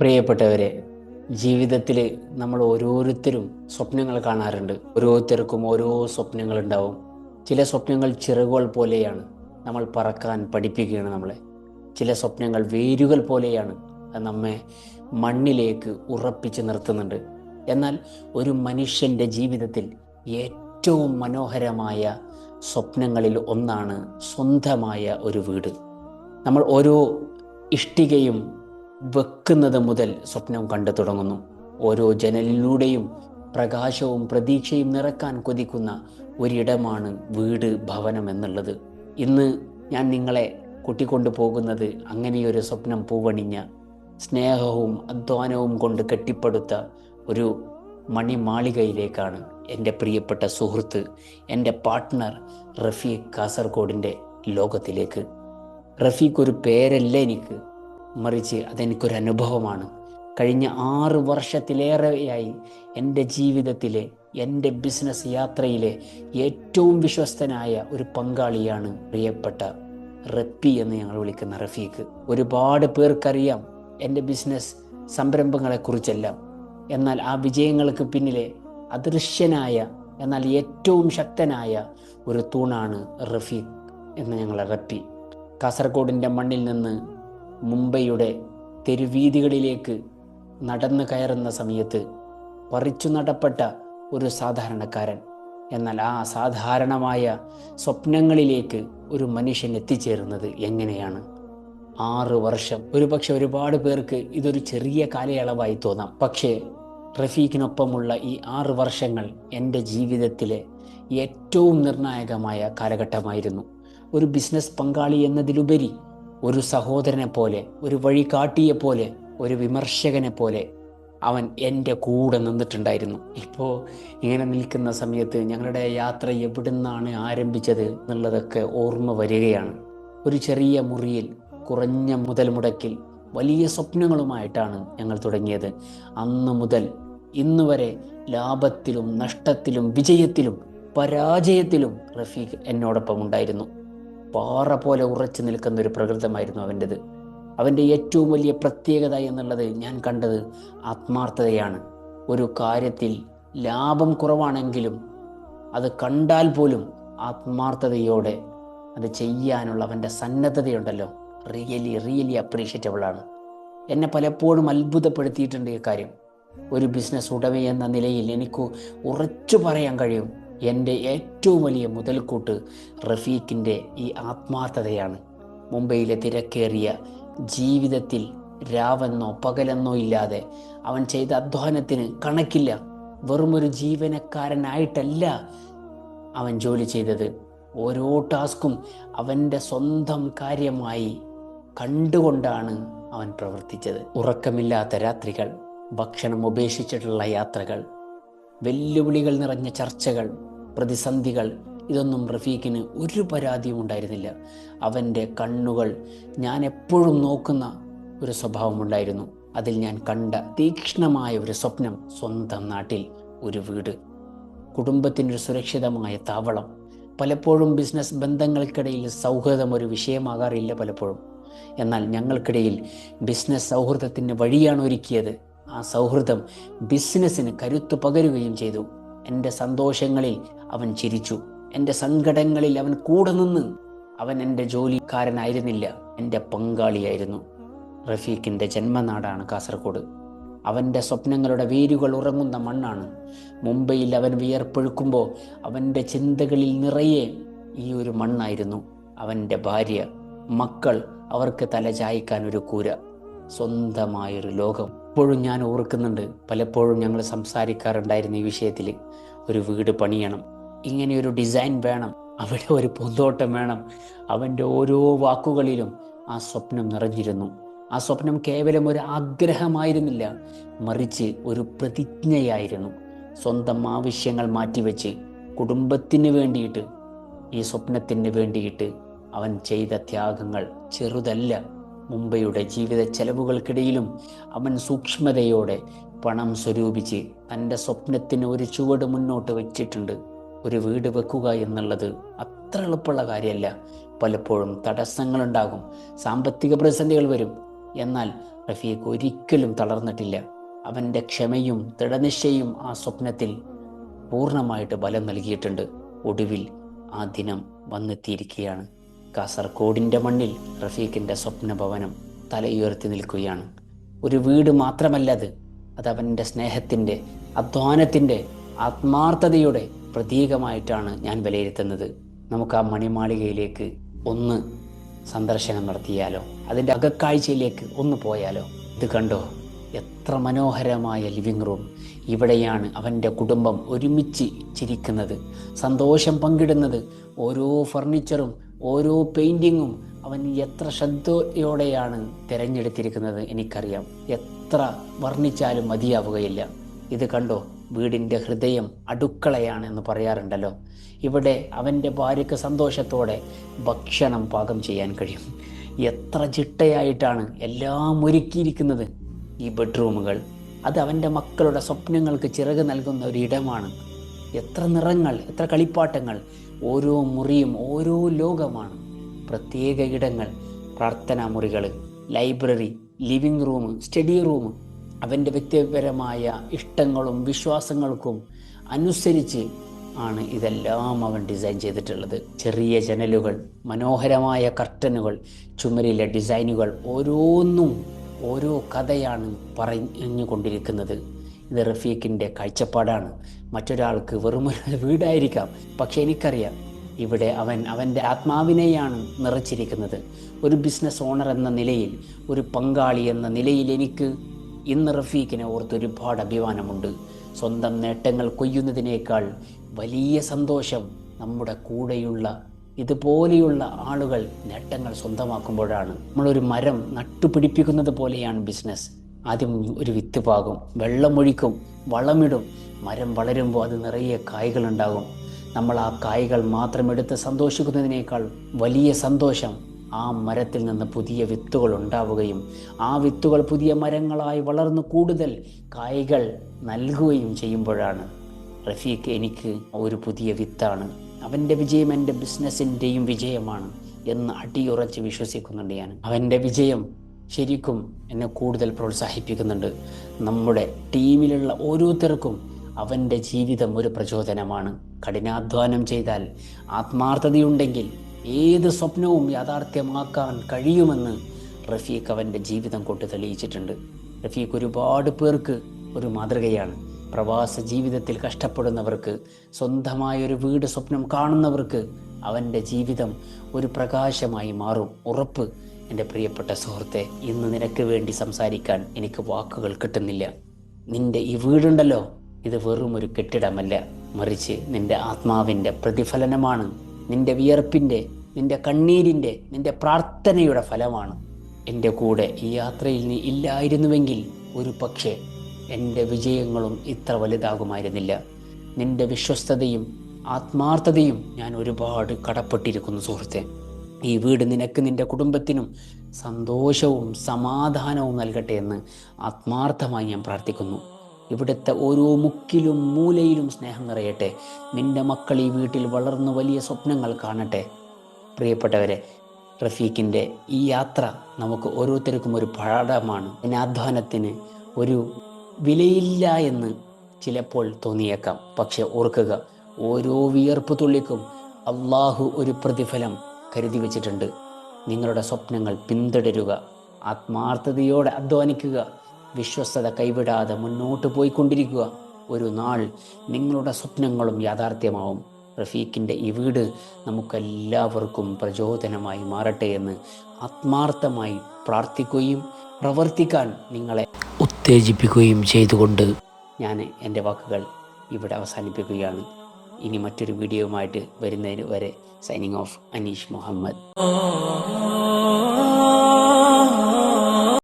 പ്രിയപ്പെട്ടവരെ ജീവിതത്തിൽ നമ്മൾ ഓരോരുത്തരും സ്വപ്നങ്ങൾ കാണാറുണ്ട്. ഓരോരുത്തർക്കും ഓരോ സ്വപ്നങ്ങൾ ഉണ്ടാവും ചില സ്വപ്നങ്ങൾ ചിറകുകൾ പോലെയാണ് നമ്മൾ പറക്കാൻ പഠിപ്പിക്കുകയാണ് നമ്മളെ. ചില സ്വപ്നങ്ങൾ വേരുകൾ പോലെയാണ് അത് നമ്മെ മണ്ണിലേക്ക് ഉറപ്പിച്ച് നിർത്തുന്നുണ്ട്. എന്നാൽ ഒരു മനുഷ്യന്റെ ജീവിതത്തിൽ ഏറ്റവും മനോഹരമായ സ്വപ്നങ്ങളിൽ ഒന്നാണ് സ്വന്തമായ ഒരു വീട്. നമ്മൾ ഓരോ ഇഷ്ടികയും വെക്കുന്നത് മുതൽ സ്വപ്നം കണ്ടു തുടങ്ങുന്നു. ഓരോ ജനലിലൂടെയും പ്രകാശവും പ്രതീക്ഷയും നിറക്കാൻ കൊതിക്കുന്ന ഒരിടമാണ് വീട് ഭവനം എന്നുള്ളത്. ഇന്ന് ഞാൻ നിങ്ങളെ കൂട്ടിക്കൊണ്ടു പോകുന്നത് അങ്ങനെയൊരു സ്വപ്നം പൂവണിഞ്ഞ സ്നേഹവും അധ്വാനവും കൊണ്ട് കെട്ടിപ്പടുത്ത ഒരു മണിമാളികയിലേക്കാണ് എന്റെ പ്രിയപ്പെട്ട സുഹൃത്ത് എന്റെ പാർട്ട്ണർ റഫീഖ് കാസർഗോഡിന്റെ ലോകത്തിലേക്ക്. റഫീഖ് ഒരു പേരല്ല എനിക്ക്. മറിച്ച് അതെനിക്കൊരു അനുഭവമാണ് കഴിഞ്ഞ ആറ് വർഷത്തിലേറെയായി എന്റെ ജീവിതത്തിലെ എന്റെ ബിസിനസ് യാത്രയിലെ ഏറ്റവും വിശ്വസ്തനായ ഒരു പങ്കാളിയാണ് പ്രിയപ്പെട്ട റപ്പി എന്ന് ഞങ്ങൾ വിളിക്കുന്ന റഫീഖ്. ഒരുപാട് പേർക്കറിയാം എന്റെ ബിസിനസ് സംരംഭങ്ങളെക്കുറിച്ചെല്ലാം. എന്നാൽ ആ വിജയങ്ങൾക്ക് പിന്നിലെ അദൃശ്യനായ എന്നാൽ ഏറ്റവും ശക്തനായ ഒരു തൂണാണ് റഫീഖ് എന്ന് ഞങ്ങൾ റപ്പി. കാസർഗോഡിന്റെ മണ്ണിൽ നിന്ന് മുംബൈയുടെ തെരുവീതികളിലേക്ക് നടന്നു കയറുന്ന സമയത്ത് പറിച്ചു നടപ്പെട്ട ഒരു സാധാരണക്കാരൻ എന്നാൽ ആ സാധാരണമായ സ്വപ്നങ്ങളിലേക്ക് ഒരു മനുഷ്യൻ എത്തിച്ചേരുന്നത് എങ്ങനെയാണ്? ആറ് വർഷം. ഒരു പക്ഷെ ഒരുപാട് പേർക്ക് ഇതൊരു ചെറിയ കാലയളവായി തോന്നാം. പക്ഷേ റഫീഖിനൊപ്പമുള്ള ഈ ആറ് വർഷങ്ങൾ എന്റെ ജീവിതത്തിലെ ഏറ്റവും നിർണായകമായ കാലഘട്ടമായിരുന്നു. ഒരു ബിസിനസ് പങ്കാളി എന്നതിലുപരി ഒരു സഹോദരനെ പോലെ ഒരു വഴി കാട്ടിയെ പോലെ ഒരു വിമർശകനെ പോലെ അവൻ എന്റെ കൂടെ നിന്നിട്ടുണ്ടായിരുന്നു. ഇപ്പോൾ ഇങ്ങനെ നിൽക്കുന്ന സമയത്ത് ഞങ്ങളുടെ യാത്ര എവിടുന്നാണ് ആരംഭിച്ചത് എന്നുള്ളതൊക്കെ ഓർമ്മ വരികയാണ്. ഒരു ചെറിയ മുറിയിൽ കുറഞ്ഞ മുതൽ മുടക്കിൽ വലിയ സ്വപ്നങ്ങളുമായിട്ടാണ് ഞങ്ങൾ തുടങ്ങിയത്. അന്ന് മുതൽ ഇന്ന് വരെ ലാഭത്തിലും നഷ്ടത്തിലും വിജയത്തിലും പരാജയത്തിലും റഫീഖ് എന്നോടൊപ്പം ഉണ്ടായിരുന്നു. പാറ പോലെ ഉറച്ചു നിൽക്കുന്ന ഒരു പ്രകൃതമായിരുന്നു അവന്റെത്. അവന്റെ ഏറ്റവും വലിയ പ്രത്യേകത എന്നുള്ളത് ഞാൻ കണ്ടത് ആത്മാർത്ഥതയാണ്. ഒരു കാര്യത്തിൽ ലാഭം കുറവാണെങ്കിലും അത് കണ്ടാൽ പോലും ആത്മാർത്ഥതയോടെ അത് ചെയ്യാനുള്ള അവന്റെ സന്നദ്ധതയുണ്ടല്ലോ. റിയലി റിയലി അപ്രീഷിയേറ്റബിളാണ് എന്നെ പലപ്പോഴും അത്ഭുതപ്പെടുത്തിയിട്ടുണ്ട് ഈ കാര്യം. ഒരു ബിസിനസ് ഉടമ എന്ന നിലയിൽ എനിക്ക് ഉറച്ചു പറയാൻ കഴിയും. എന്റെ ഏറ്റവും വലിയ മുതൽക്കൂട്ട് റഫീഖിന്റെ ഈ ആത്മാർത്ഥതയാണ്. മുംബൈയിലെ തിരക്കേറിയ ജീവിതത്തിൽ രാവെന്നോ പകലെന്നോ ഇല്ലാതെ അവൻ ചെയ്ത അധ്വാനത്തിന് കണക്കില്ല. വെറുമൊരു ജീവനക്കാരനായിട്ടല്ല അവൻ ജോലി ചെയ്തത്. ഓരോ ടാസ്കും അവന്റെ സ്വന്തം കാര്യമായി കണ്ടുകൊണ്ടാണ് അവൻ പ്രവർത്തിച്ചത്. ഉറക്കമില്ലാത്ത രാത്രികൾ ഭക്ഷണം ഉപേക്ഷിച്ചിട്ടുള്ള യാത്രകൾ വെല്ലുവിളികൾ നിറഞ്ഞ ചർച്ചകൾ പ്രതിസന്ധികൾ ഇതൊന്നും റഫീഖിന് ഒരു പരാതിയും ഉണ്ടായിരുന്നില്ല. അവന്റെ കണ്ണുകൾ ഞാൻ എപ്പോഴും നോക്കുന്ന ഒരു സ്വഭാവമുണ്ടായിരുന്നു അതിൽ ഞാൻ കണ്ട തീക്ഷ്ണമായ ഒരു സ്വപ്നം സ്വന്തം നാട്ടിൽ ഒരു വീട്. കുടുംബത്തിനൊരു സുരക്ഷിതമായ താവളം. പലപ്പോഴും ബിസിനസ് ബന്ധങ്ങൾക്കിടയിൽ സൗഹൃദം ഒരു വിഷയമാകാറില്ല പലപ്പോഴും. എന്നാൽ ഞങ്ങൾക്കിടയിൽ ബിസിനസ് സൗഹൃദത്തിന് വഴിയാണ് ഒരുക്കിയത്. ആ സൗഹൃദം ബിസിനസ്സിന് കരുത്തു പകരുകയും ചെയ്തു. എന്റെ സന്തോഷങ്ങളിൽ അവൻ ചിരിച്ചു. എന്റെ സങ്കടങ്ങളിൽ അവൻ കൂടെ നിന്ന് അവൻ എന്റെ ജോലിക്കാരനായിരുന്നില്ല. എന്റെ പങ്കാളിയായിരുന്നു. റഫീഖിന്റെ ജന്മനാടാണ് കാസർഗോഡ്. അവന്റെ സ്വപ്നങ്ങളുടെ വേരുകൾ ഉറങ്ങുന്ന മണ്ണാണ്. മുംബൈയിൽ അവൻ വിയർപ്പൊഴുക്കുമ്പോൾ അവന്റെ ചിന്തകളിൽ നിറയെ ഈ ഒരു മണ്ണായിരുന്നു. അവന്റെ ഭാര്യ മക്കൾ അവർക്ക് തലചായ്ക്കാൻ ഒരു കൂര. സ്വന്തമായൊരു ലോകം. ഇപ്പോഴും ഞാൻ ഓർക്കുന്നുണ്ട്. പലപ്പോഴും ഞങ്ങൾ സംസാരിക്കാറുണ്ടായിരുന്നു ഈ വിഷയത്തിൽ ഒരു വീട് പണിയണം. ഇങ്ങനെ ഒരു ഡിസൈൻ വേണം. അവിടെ ഒരു പൂന്തോട്ടം വേണം. അവന്റെ ഓരോ വാക്കുകളിലും ആ സ്വപ്നം നിറഞ്ഞിരുന്നു. ആ സ്വപ്നം കേവലം ഒരു ആഗ്രഹമായിരുന്നില്ല. മറിച്ച് ഒരു പ്രതിജ്ഞയായിരുന്നു. സ്വന്തം ആവശ്യങ്ങൾ മാറ്റിവെച്ച് കുടുംബത്തിന് വേണ്ടിയിട്ട് ഈ സ്വപ്നത്തിന് വേണ്ടിയിട്ട് അവൻ ചെയ്ത ത്യാഗങ്ങൾ ചെറുതല്ല. മുംബൈയുടെ ജീവിത ചെലവുകൾക്കിടയിലും അവൻ സൂക്ഷ്മതയോടെ പണം സ്വരൂപിച്ച് തന്റെ സ്വപ്നത്തിന് ഒരു ചുവട് മുന്നോട്ട് വെച്ചിട്ടുണ്ട്. ഒരു വീട് വെക്കുക എന്നുള്ളത് അത്ര എളുപ്പമുള്ള കാര്യമല്ല. പലപ്പോഴും തടസ്സങ്ങളുണ്ടാകും. സാമ്പത്തിക പ്രതിസന്ധികൾ വരും. എന്നാൽ റഫീഖ് ഒരിക്കലും തളർന്നിട്ടില്ല. അവന്റെ ക്ഷമയും ദൃഢനിശ്ചയും ആ സ്വപ്നത്തിൽ പൂർണമായിട്ട് ബലം നൽകിയിട്ടുണ്ട്. ഒടുവിൽ ആ ദിനം വന്നെത്തിയിരിക്കുകയാണ്. കാസർഗോഡിന്റെ മണ്ണിൽ റഫീഖിന്റെ സ്വപ്നഭവനം തലയുയർത്തി നിൽക്കുകയാണ്. ഒരു വീട് മാത്രമല്ല അത്. അത് അവന്റെ സ്നേഹത്തിന്റെ അധ്വാനത്തിന്റെ ആത്മാർത്ഥതയുടെ പ്രതീകമായിട്ടാണ് ഞാൻ വിലയിരുത്തുന്നത്. നമുക്ക് ആ മണിമാളികയിലേക്ക് ഒന്ന് സന്ദർശനം നടത്തിയാലോ? അതിന്റെ അകക്കാഴ്ചയിലേക്ക് ഒന്ന് പോയാലോ? ഇത് കണ്ടോ? എത്ര മനോഹരമായ ലിവിംഗ് റൂം. ഇവിടെയാണ് അവന്റെ കുടുംബം ഒരുമിച്ച് ചിരിക്കുന്നത്. സന്തോഷം പങ്കിടുന്നത്. ഓരോ ഫർണിച്ചറും ഓരോ പെയിന്റിങ്ങും അവൻ എത്ര ശ്രദ്ധയോടെയാണ് തിരഞ്ഞെടുത്തിരിക്കുന്നത് എനിക്കറിയാം. എത്ര വർണിച്ചാലും മതിയാവുകയില്ല. ഇത് കണ്ടോ? വീടിന്റെ ഹൃദയം അടുക്കളയാണ് എന്ന് പറയാറുണ്ടല്ലോ. ഇവിടെ അവന്റെ ഭാര്യയ്ക്ക് സന്തോഷത്തോടെ ഭക്ഷണം പാകം ചെയ്യാൻ കഴിയും. എത്ര ചിട്ടയായിട്ടാണ് എല്ലാം ഒരുക്കിയിരിക്കുന്നത് ഈ ബെഡ്റൂമുകൾ. അത് അവന്റെ മക്കളുടെ സ്വപ്നങ്ങൾക്ക് ചിറക് നൽകുന്ന ഒരു ഇടമാണ് എത്ര നിറങ്ങൾ എത്ര കളിപ്പാട്ടങ്ങൾ ഓരോ മുറിയും ഓരോ ലോകമാണ്. പ്രത്യേക ഇടങ്ങൾ പ്രാർത്ഥനാ മുറികൾ library living room study room. അവന്റെ വ്യക്തിപരമായ ഇഷ്ടങ്ങളും വിശ്വാസങ്ങൾക്കും അനുസരിച്ച് ആണ് ഇതെല്ലാം അവൻ ഡിസൈൻ ചെയ്തിട്ടുള്ളത്. ചെറിയ ജനലുകൾ മനോഹരമായ കർട്ടനുകൾ ചുമരിലെ ഡിസൈനുകൾ ഓരോന്നും ഓരോ കഥയാണ് പറഞ്ഞുകൊണ്ടിരിക്കുന്നത് ഇത് റഫീഖിന്റെ കാഴ്ചപ്പാടാണ്. മറ്റൊരാൾക്ക് വെറും വീടായിരിക്കാം. പക്ഷെ എനിക്കറിയാം ഇവിടെ അവൻ അവന്റെ ആത്മാവിനെയാണ് നിറച്ചിരിക്കുന്നത്. ഒരു ബിസിനസ് ഓണർ എന്ന നിലയിൽ ഒരു പങ്കാളി എന്ന നിലയിൽ എനിക്ക് ഇന്ന് റഫീഖിനെ ഓർത്ത് ഒരുപാട് അഭിമാനമുണ്ട്. സ്വന്തം നേട്ടങ്ങൾ കൊയ്യുന്നതിനേക്കാൾ വലിയ സന്തോഷം നമ്മുടെ കൂടെയുള്ള ഇതുപോലെയുള്ള ആളുകൾ നേട്ടങ്ങൾ സ്വന്തമാക്കുമ്പോഴാണ്. നമ്മളൊരു മരം നട്ടുപിടിപ്പിക്കുന്നത് പോലെയാണ് ബിസിനസ്. ആദ്യം ഒരു വിത്ത് പാകും വെള്ളമൊഴിക്കും വളമിടും. മരം വളരുമ്പോൾ അത് നിറയെ കായ്കളുണ്ടാകും. നമ്മൾ ആ കായ്കൾ മാത്രം എടുത്ത് സന്തോഷിക്കുന്നതിനേക്കാൾ വലിയ സന്തോഷം ആ മരത്തിൽ നിന്ന് പുതിയ വിത്തുകൾ ഉണ്ടാവുകയും ആ വിത്തുകൾ പുതിയ മരങ്ങളായി വളർന്ന് കൂടുതൽ കായ്കൾ നൽകുകയും ചെയ്യുമ്പോഴാണ് റഫീഖ് എനിക്ക് ഒരു പുതിയ വിത്താണ്. അവന്റെ വിജയം എന്റെ ബിസിനസ്സിന്റെയും വിജയമാണ് എന്ന് അടിയുറച്ച് വിശ്വസിക്കുന്നുണ്ട് ഞാൻ. അവന്റെ വിജയം ശരിക്കും എന്നെ കൂടുതൽ പ്രോത്സാഹിപ്പിക്കുന്നുണ്ട്. നമ്മുടെ ടീമിലുള്ള ഓരോരുത്തർക്കും അവന്റെ ജീവിതം ഒരു പ്രചോദനമാണ്. കഠിനാധ്വാനം ചെയ്താൽ ആത്മാർത്ഥതയുണ്ടെങ്കിൽ ഏത് സ്വപ്നവും യാഥാർത്ഥ്യമാക്കാൻ കഴിയുമെന്ന് റഫീഖ് അവന്റെ ജീവിതം കൊണ്ട് തെളിയിച്ചിട്ടുണ്ട്. റഫീഖ് ഒരുപാട് പേർക്ക് ഒരു മാതൃകയാണ്. പ്രവാസ ജീവിതത്തിൽ കഷ്ടപ്പെടുന്നവർക്ക് സ്വന്തമായ ഒരു വീട് സ്വപ്നം കാണുന്നവർക്ക് അവന്റെ ജീവിതം ഒരു പ്രകാശമായി മാറും. ഉറപ്പ് എന്റെ പ്രിയപ്പെട്ട സുഹൃത്തെ ഇന്ന് നിനക്ക് വേണ്ടി സംസാരിക്കാൻ എനിക്ക് വാക്കുകൾ കിട്ടുന്നില്ല. നിന്റെ ഈ വീടുണ്ടല്ലോ ഇത് വെറും ഒരു കെട്ടിടമല്ല. മറിച്ച് നിന്റെ ആത്മാവിന്റെ പ്രതിഫലനമാണ്. നിന്റെ വിയർപ്പിന്റെ നിന്റെ കണ്ണീരിന്റെ നിന്റെ പ്രാർത്ഥനയുടെ ഫലമാണ്. എന്റെ കൂടെ ഈ യാത്രയിൽ നീ ഇല്ലായിരുന്നുവെങ്കിൽ ഒരു പക്ഷേ എന്റെ വിജയങ്ങളും ഇത്ര വലുതാകുമായിരുന്നില്ല. നിന്റെ വിശ്വസ്തതയും ആത്മാർത്ഥതയും ഞാൻ ഒരുപാട് കടപ്പെട്ടിരിക്കുന്നു സുഹൃത്തെ. ഈ വീട് നിനക്ക് നിന്റെ കുടുംബത്തിനും സന്തോഷവും സമാധാനവും നൽകട്ടെ എന്ന് ആത്മാർത്ഥമായി ഞാൻ പ്രാർത്ഥിക്കുന്നു. ഇവിടുത്തെ ഓരോ മുക്കിലും മൂലയിലും സ്നേഹം നിറയട്ടെ. നിന്റെ മക്കൾ ഈ വീട്ടിൽ വളർന്ന് വലിയ സ്വപ്നങ്ങൾ കാണട്ടെ. പ്രിയപ്പെട്ടവരെ റഫീഖിന്റെ ഈ യാത്ര നമുക്ക് ഓരോരുത്തർക്കും ഒരു പാഠമാണ്. അധ്വാനത്തിന് ഒരു വിലയില്ല എന്ന് ചിലപ്പോൾ തോന്നിയേക്കാം. പക്ഷെ ഓർക്കുക ഓരോ വിയർപ്പ് തുള്ളിക്കും അള്ളാഹു ഒരു പ്രതിഫലം കരുതി വച്ചിട്ടുണ്ട്. നിങ്ങളുടെ സ്വപ്നങ്ങൾ പിന്തുടരുക ആത്മാർത്ഥതയോടെ അധ്വാനിക്കുക വിശ്വസ്തത കൈവിടാതെ മുന്നോട്ട് പോയിക്കൊണ്ടിരിക്കുക. ഒരു നാൾ നിങ്ങളുടെ സ്വപ്നങ്ങളും യാഥാർത്ഥ്യമാവും. റഫീഖിന്റെ ഈ വീട് നമുക്കെല്ലാവർക്കും പ്രചോദനമായി മാറട്ടെ എന്ന് ആത്മാർത്ഥമായി പ്രാർത്ഥിക്കുകയും പ്രവർത്തിക്കാൻ നിങ്ങളെ ഉത്തേജിപ്പിക്കുകയും ചെയ്തുകൊണ്ട് ഞാൻ എന്റെ വാക്കുകൾ ഇവിടെ അവസാനിപ്പിക്കുകയാണ്. ഇനി മറ്റൊരു വീഡിയോയുമായിട്ട് വരുന്നതിന് വരെ സൈനിങ് ഓഫ് അനീഷ് മുഹമ്മദ്.